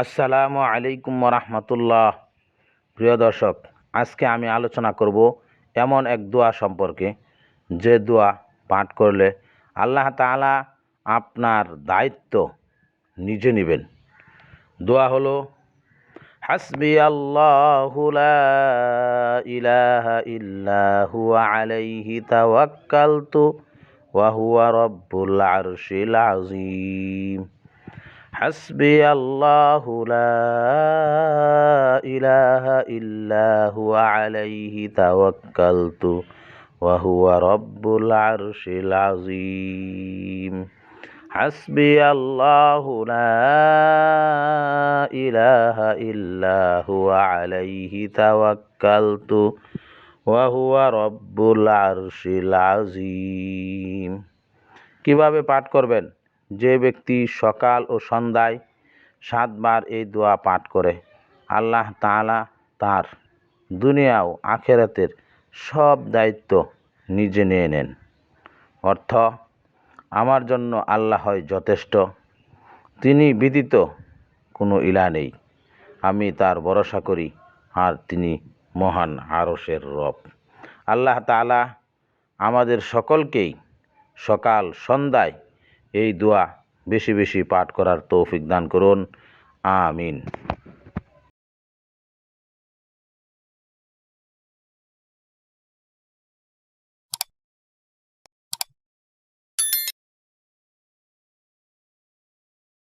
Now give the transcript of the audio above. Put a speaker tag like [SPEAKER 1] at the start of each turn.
[SPEAKER 1] আসসালামু আলাইকুম রহমতুল্লাহ প্রিয় দর্শক, আজকে আমি আলোচনা করব এমন এক দোয়া সম্পর্কে। যে দোয়া পাঠ করলে আল্লাহ তাআলা আপনার দায়িত্ব নিজে নেবেন। দোয়া হলো, হাসবি আল্লাহু ইলাহা হুয়া আলাইহি তাওয়াক্কালতু ওয়া হুয়া রব্বুল আরশিল আযীম। হাসবি আল্লাহ ইলাহা ইল্লাহু আলাইহি তাওয়াক্কালতু ওয়া হুয়া রব্বুল আরশিল আযীম। হাসবি আল্লাহ ইলাহা ইল্লাহু আলাইহি তাওয়াক্কালতু ওয়া হুয়া রব্বুল আরশিল আযীম। পাঠ করবেন? যে ব্যক্তি সকাল ও সন্ধ্যায় সাতবার এই দোয়া পাঠ করে, আল্লাহ তাআলা তার দুনিয়া ও আখেরাতের সব দায়িত্ব নিজে নিয়ে নেন। অর্থ, আমার জন্য আল্লাহ হয় যথেষ্ট, তিনি বিদিত কোনো ইলা নেই। আমি তার ভরসা করি, আর তিনি মহান আরশের রব। আল্লাহ তাআলা আমাদের সকলকেই সকাল সন্ধ্যায় এই দোয়া বেশি বেশি পাঠ করার তৌফিক দান করুন। আমিন।